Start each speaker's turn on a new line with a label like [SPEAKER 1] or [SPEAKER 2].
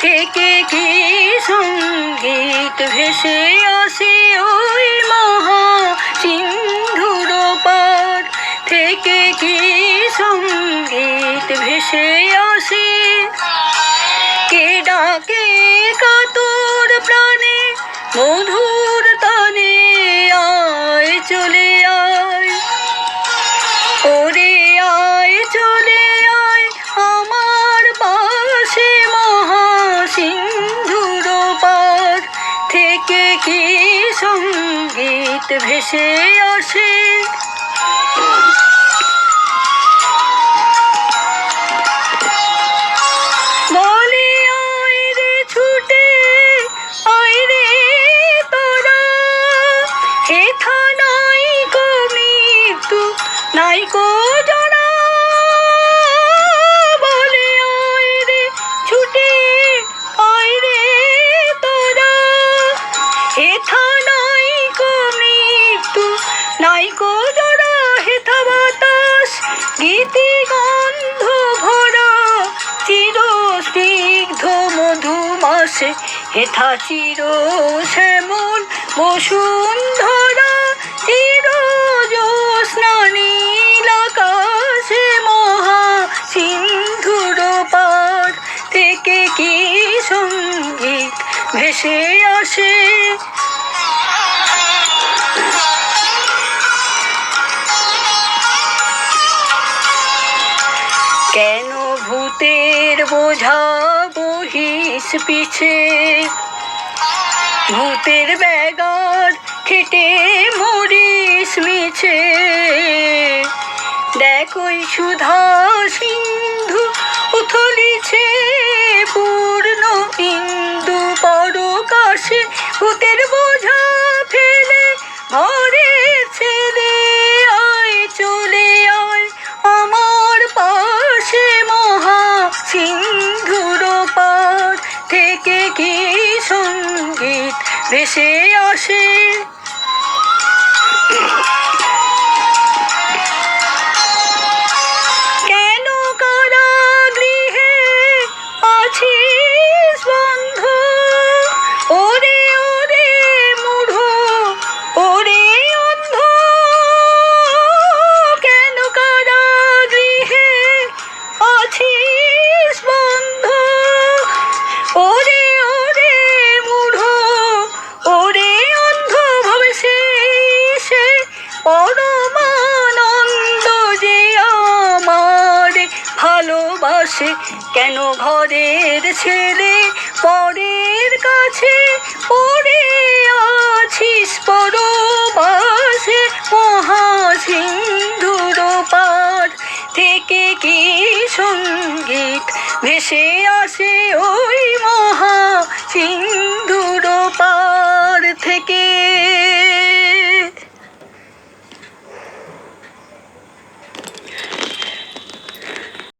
[SPEAKER 1] থেকে কি সংগীত ভেসে আসে? ওই মহাসিন্ধুর পার থেকে কি সংগীত ভেসে আসে। কে ডাকে কাতর প্রাণে, মধুর তানে আয় চলে আয়। ওরে আয় চলে আয় আমার পাশে মহাসিন্ধুর পার। থেকে কি সংগীত ভেসে আসে? হেথা চির শ্যামল বসুন্ধরা, চির নীল মহা সিন্ধুর পার থেকে কি সংগীত ভেসে আসে? কেন ভূতের বোঝা বহিস পিছে। ভূতের বেগর খেটে মরিস মিছে। দেখ ওই সুধা সিন্ধু উথলিছে পূর্ণ ইন্দু পরকাশে। ভূতের বোঝা থেকে কি সংগীত ভেসে আসে? পরমানন্দ যে আমার ভালোবাসে, কেন ঘরের ছেলে পরের কাছে পড়ে আছিস পরবাসে? মহাসিন্ধুর পার থেকে কি সংগীত ভেসে আসে ওই মহা সিন্ধু